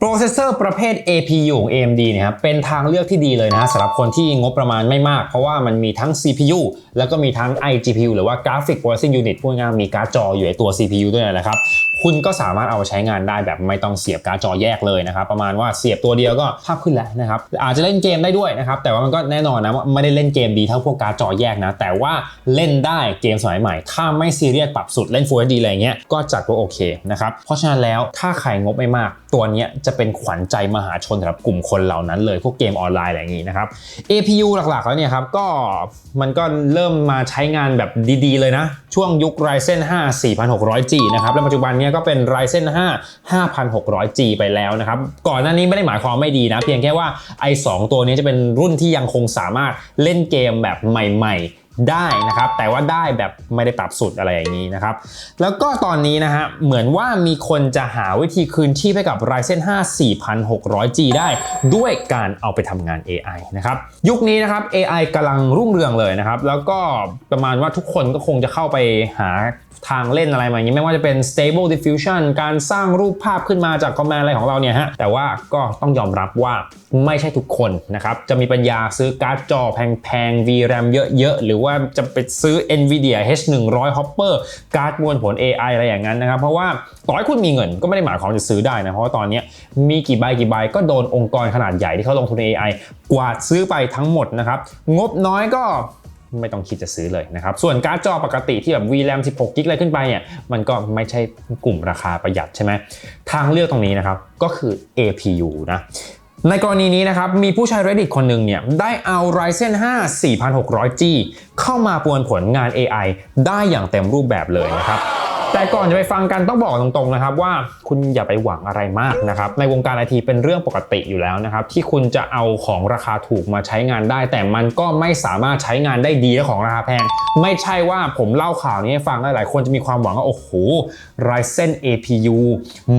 โปรเซสเซอร์ประเภท APU ของ AMD เนี่ยครับเป็นทางเลือกที่ดีเลยนะสำหรับคนที่งบประมาณไม่มาก เพราะว่ามันมีทั้ง CPU แล้วก็มีทั้ง iGPU หรือว่า Graphic Processing Unit พูดง่ายมีการ์ดจออยู่ในตัว CPU ด้วยนะครับ คุณก็สามารถเอาไปใช้งานได้แบบไม่ต้องเสียบการ์ดจอแยกเลยนะครับ ประมาณว่าเสียบตัวเดียวก็ภาพขึ้นแล้วนะครับ อาจจะเล่นเกมได้ด้วยนะครับ แต่ว่ามันก็แน่นอนนะว่าไม่ได้เล่นเกมดีเท่าพวกการ์ดจอแยกนะ แต่ว่าเล่นได้เกมสมัยใหม่ ถ้าไม่ซีเรียสปรับสุดเล่น Full HD อะไรเงี้ยก็จัดว่าโอเคนะครับเพราะฉะนั้นแล้วถ้าใครงบไม่มากตัวเนี้ยจะเป็นขวัญใจมหาชนสำหรับกลุ่มคนเหล่านั้นเลย พวกเกมออนไลน์อะไรอย่างงี้นะครับ APU หลักๆ แล้วเนี่ยครับก็มันก็เริ่มมาใช้งานแบบดีๆ เลยนะ ช่วงยุค Ryzen 5 4600G นะครับ แล้วปัจจุบันเนี้ยก็เป็น Ryzen 5 5600G ไปแล้วนะครับ ก่อนหน้านี้ไม่ได้หมายความไม่ดีนะ เพียงแค่ว่าไอ้สองตัวนี้จะเป็นรุ่นที่ยังคงสามารถเล่นเกมแบบใหม่ ๆ ได้นะครับ แต่ว่าได้แบบไม่ได้ปรับสุดอะไรอย่างนี้นะครับ แล้วก็ตอนนี้นะฮะเหมือนว่ามีคนจะหาวิธีคืนที่ให้กับ Ryzen 5 4600G ได้ด้วยการเอาไปทำงาน AI นะครับ ยุคนี้นะครับ AI กำลังรุ่งเรืองเลยนะครับ แล้วก็ประมาณว่าทุกคนก็คงจะเข้าไปหาทางเล่นอะไรมาอย่างนี้ไม่ว่าจะเป็น stable diffusion การสร้างรูปภาพขึ้นมาจากคอมแมนด์อะไรของเราเนี่ยฮะแต่ว่าก็ต้องยอมรับว่าไม่ใช่ทุกคนนะครับจะมีปัญญาซื้อการ์ดจอแพงๆ VRAM เยอะๆหรือว่า่าจะไปซื้อ NVIDIA H100 Hopper การ์ดมวลผล AI อะไรอย่างนั้นนะครับ เพราะว่าต่อให้คุณมีเงินก็ไม่ได้หมายความจะซื้อได้นะ เพราะว่าตอนนี้มีกี่ใบกี่ใบก็โดนองค์กรขนาดใหญ่ที่เขาลงทุนใน AI กวาดซื้อไปทั้งหมดนะครับ งบน้อยก็ไม่ต้องคิดจะซื้อเลยนะครับ ส่วนการ์ดจอปกติที่แบบ VRAM 16 กิกอะไรขึ้นไปเนี่ย มันก็ไม่ใช่กลุ่มราคาประหยัดใช่ไหม ทางเลือกตรงนี้นะครับ ก็คือ APU นะ ในกรณีนี้นะครับ มีผู้ใช้ Reddit คนหนึ่งเนี่ยได้เอา Ryzen 5 4600G เข้ามาปวนผลงาน AI ได้อย่างเต็มรูปแบบเลยนะครับ แต่ก่อนจะไปฟังกันต้องบอกตรงๆนะครับว่าคุณอย่าไปหวังอะไรมากนะครับในวงการไอทีเป็นเรื่องปกติอยู่แล้วนะครับที่คุณจะเอาของราคาถูกมาใช้งานได้ แต่มันก็ไม่สามารถใช้งานได้ดีและของราคาแพง ไม่ใช่ว่าผมเล่าข่าวนี้ให้ฟังแล้วหลายคนจะมีความหวังว่าโอ้โห Ryzen APU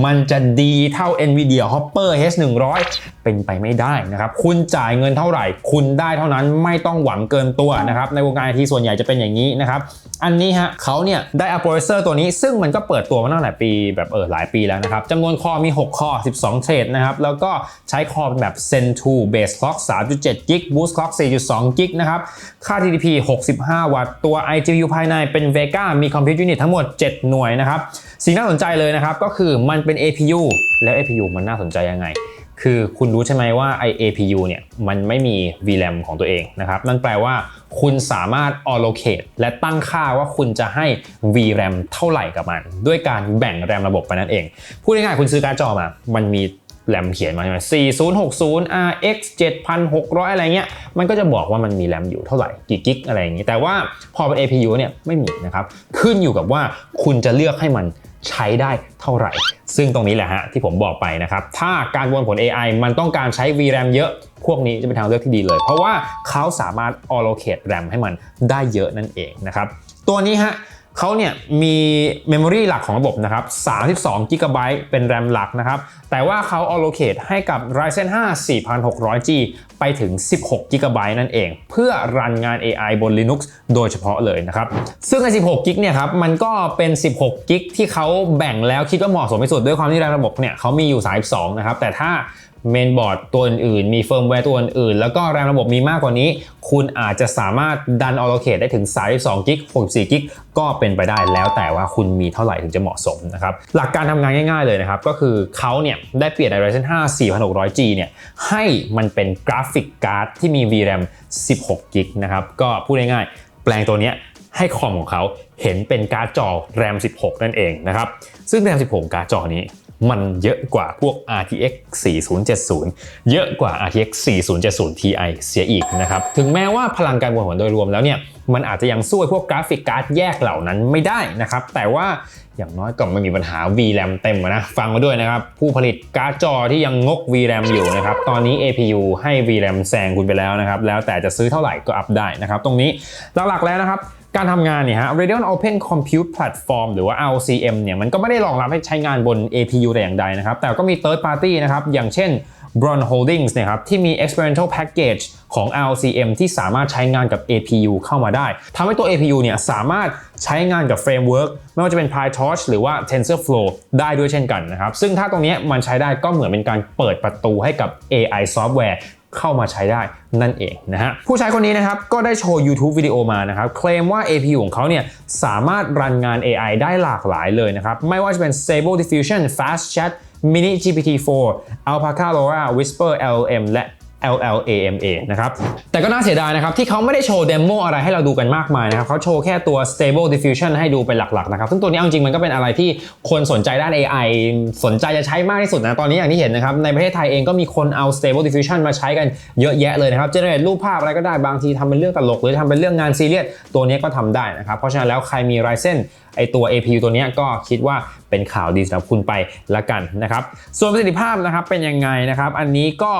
มันจะดีเท่า Nvidia Hopper H100 เป็นไปไม่ได้นะครับคุณจ่ายเงินเท่าไหร่ คุณได้เท่านั้นไม่ต้องหวังเกินตัวนะครับในวงการไอทีส่วนใหญ่จะเป็นอย่างนี้นะครับอันนี้ฮะเขาเนี่ยได้ a p o r a c e r ตัวนี้ซึ่งมันก็เปิดตัวมาตั้งแต่ปีแบบเออหลายปีแล้วนะครับจำนวนคอมี 6 คอ 12 เทรดนะครับ แล้วก็ใช้คอเป็นแบบ Zen 2 Base Clock 3.7 g Boost Clock 4.2 g นะครับ ค่า TDP 65 วัตต์ ตัว iGPU ภายในเป็น Vega มี Compute Unit ทั้งหมด 7 หน่วยนะครับ สิ่งน่าสนใจเลยนะครับ ก็คือมันเป็น APU แล้ว APU มันน่าสนใจยังไง คือคุณรู้ใช่ไหมว่าไอ APU เนี่ยมันไม่มี VRAM ของตัวเองนะครับนั่นแปลว่าคุณสามารถ allocate และตั้งค่าว่าคุณจะให้ VRAM เท่าไหร่กับมัน ด้วยการแบ่งแรมระบบไปนั่นเอง พูดง่ายๆคุณซื้อการ์ดจอมา มันมีแรมเขียนมาใช่ไหม4060 RX 7600 อะไรเงี้ย มันก็จะบอกว่ามันมีแรมอยู่เท่าไหร่ กี่กิกอะไรอย่างงี้ แต่ว่าพอเป็น APU เนี่ยไม่มีนะครับ ขึ้นอยู่กับว่าคุณจะเลือกให้มันใช้ได้เท่าไหร่ ซึ่งตรงนี้แหละฮะที่ผมบอกไปนะครับ ถ้าการวนผล AI มันต้องการใช้ VRAM เยอะพวกนี้จะเป็นทางเลือกที่ดีเลย เพราะว่าเขาสามารถ allocate RAM ให้มันได้เยอะนั่นเองนะครับ ตัวนี้ฮะ เขาเนี่ยมี Memory หลักของระบบนะครับ 32 g b เป็นแรมหลักนะครับ แต่ว่าเขา allocate ให้กับ Ryzen 5 4600G ไปถึง 16 g b นั่นเอง เพื่อรันงาน AI บน Linux โดยเฉพาะเลยนะครับ ซึ่งใน 16 g เนี่ยครับ มันก็เป็น 16 g ที่เขาแบ่งแล้วคิดว่าเหมาะสมที่สุดด้วยความที่แรมระบบเนี่ยเขามีอยู่ 32 นะครับ แต่ถ้า เมนบอร์ดตัวอื่นๆ มีเฟิร์มแวร์ตัวอื่นๆ แล้วก็แรมระบบมีมากกว่านี้ คุณอาจจะสามารถดัน allocate ได้ถึง 32กิก64กิกก็เป็นไปได้แล้วแต่ว่าคุณมีเท่าไหร่ถึงจะเหมาะสมนะครับ หลักการทำงานง่ายๆเลยนะครับ ก็คือเขาเนี่ยได้เปลี่ยน Ryzen 5 4600G เนี่ยให้มันเป็นกราฟิกการ์ดที่มี VRAM 16กิกนะครับ ก็พูดง่ายๆ แปลงตัวเนี้ยให้คอมของเขาเห็นเป็นการ์ดจอ RAM 16 นั่นเองนะครับ ซึ่ง RAM 16 การ์ดจอนี้ มันเยอะกว่าพวก RTX 4070 เยอะกว่า RTX 4070 Ti เสียอีกนะครับ ถึงแม้ว่าพลังการวนผลโดยรวมแล้วเนี่ย มันอาจจะยังสู้พวกกราฟิกการ์ดแยกเหล่านั้นไม่ได้นะครับ แต่ว่าอย่างน้อยก็ไม่มีปัญหา VRAM เต็มนะฟังมาด้วยนะครับ ผู้ผลิตการ์ดจอที่ยังงก VRAM อยู่นะครับ ตอนนี้ APU ให้ VRAM แซงคุณไปแล้วนะครับ แล้วแต่จะซื้อเท่าไหร่ก็อัพได้นะครับ ตรงนี้หลักๆแล้วนะครับ การทำงานเนี่ยฮะ Radeon Open Compute Platform หรือว่า RCM เนี่ยมันก็ไม่ได้รองรับให้ใช้งานบน APU แต่อย่างใดนะครับ แต่ก็มี third party นะครับ อย่างเช่น Bron Holdings เนะครับที่มี experimental package ของ RLCM ที่สามารถใช้งานกับ APU เข้ามาได้ทำให้ตัว APU เนี่ยสามารถใช้งานกับ framework ไม่ว่าจะเป็น PyTorch หรือว่า TensorFlow ได้ด้วยเช่นกันนะครับ ซึ่งถ้าตรงนี้มันใช้ได้ก็เหมือนเป็นการเปิดประตูให้กับ AI software เข้ามาใช้ได้นั่นเองนะฮะผู้ใช้คนนี้นะครับก็ได้โชว์ YouTube วิดีโอมานะครับเคลมว่า APU ของเขาเนี่ยสามารถรันงาน AI ได้หลากหลายเลยนะครับ ไม่ว่าจะเป็น Stable Diffusion Fast Chat Mini GPT-4 Alpaca LoRa Whisper LLM และ LLAMA นะครับ แต่ก็น่าเสียดายนะครับ ที่เขาไม่ได้โชว์เดโมอะไรให้เราดูกันมากมายนะครับเขาโชว์แค่ตัว Stable Diffusion ให้ดูเป็นหลักๆนะครับ ซึ่งตัวนี้เอาจริงๆมันก็เป็นอะไรที่คนสนใจด้าน AI สนใจจะใช้มากที่สุดนะตอนนี้อย่างที่เห็นนะครับ ในประเทศไทยเองก็มีคนเอา Stable Diffusion มาใช้กันเยอะแยะเลยนะครับ generate รูปภาพอะไรก็ได้บางทีทำเป็นเรื่องตลก หรือทำเป็นเรื่องงานซีเรียสตัวนี้ก็ทำได้นะครับเพราะฉะนั้นแล้วใครมี Ryzen ไอตัว APU ตัวนี้ก็คิดว่าเป็นข่าวดีสำหรับคุณไปละกันนะครับส่วนประสิทธิภาพนะครับเป็นยังไงนะครับอันนี้ก็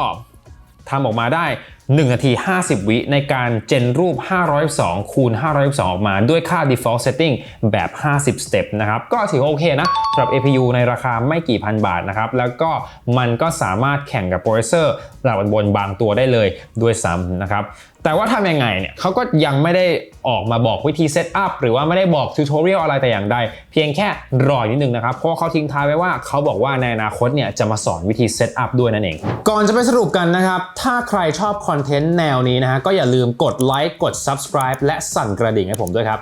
ทำออกมาได้ 1 นาที 50 วิในการเจนรูป512คูณ512ออกมาด้วยค่า default setting แบบ 50 step นะครับ ก็ถือโอเคนะสำหรับ APU ในราคาไม่กี่พันบาทนะครับ แล้วก็มันก็สามารถแข่งกับโปรเซสเซอร์ระดับบนบางตัวได้เลยด้วยซ้ำนะครับ แต่ว่าทำยังไงเนี่ยเขาก็ยังไม่ได้ ออกมาบอกวิธีเซตอัพหรือว่าไม่ได้บอกทูตอเรียลอะไรแต่อย่างใด เพียงแค่รอนิดนึงนะครับ เพราะเขาทิ้งท้ายไว้ว่าเขาบอกว่าในอนาคตเนี่ยจะมาสอนวิธีเซตอัพด้วยนั่นเอง ก่อนจะไปสรุปกันนะครับ ถ้าใครชอบคอนเทนต์แนวนี้นะฮะก็อย่าลืมกดไลค์กด subscribe และสั่นกระดิ่งให้ผมด้วยครับ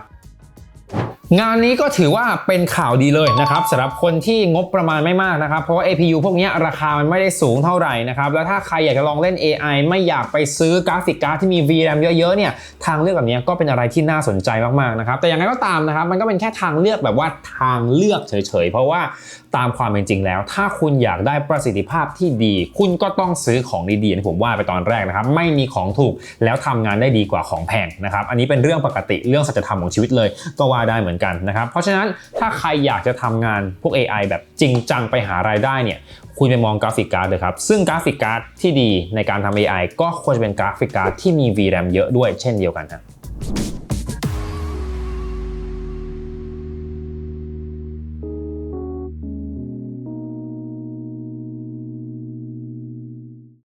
งานนี้ก็ถือว่าเป็นข่าวดีเลยนะครับสำหรับคนที่งบประมาณไม่มากนะครับ เพราะว่า APU พวกนี้ราคามันไม่ได้สูงเท่าไหร่นะครับ แล้วถ้าใครอยากจะลองเล่น AI ไม่อยากไปซื้อกราฟิกการ์ดที่มี VRAM เยอะๆเนี่ยทางเลือกแบบนี้ก็เป็นอะไรที่น่าสนใจมากๆนะครับ แต่อย่างไรก็ตามนะครับ มันก็เป็นแค่ทางเลือกแบบว่าทางเลือกเฉยๆ เพราะว่าตามความเป็นจริงแล้ว ถ้าคุณอยากได้ประสิทธิภาพที่ดี คุณก็ต้องซื้อของดีๆที่ผมว่าไปตอนแรกนะครับ ไม่มีของถูกแล้วทำงานได้ดีกว่าของแพงนะครับ อันนี้เป็นเรื่องปกติเรื่องสัจธรรมของชีวิตเลยก็ว่าได้เหมือนกันนะครับ เพราะฉะนั้นถ้าใครอยากจะทำงานพวก AI แบบจริงจังไปหารายได้เนี่ยคุณไปมองกราฟิกการ์ดเลยครับ ซึ่งกราฟิกการ์ดที่ดีในการทำ AI ก็ควรจะเป็นกราฟิกการ์ดที่มี VRAM เยอะด้วยเช่นเดียวกันครับ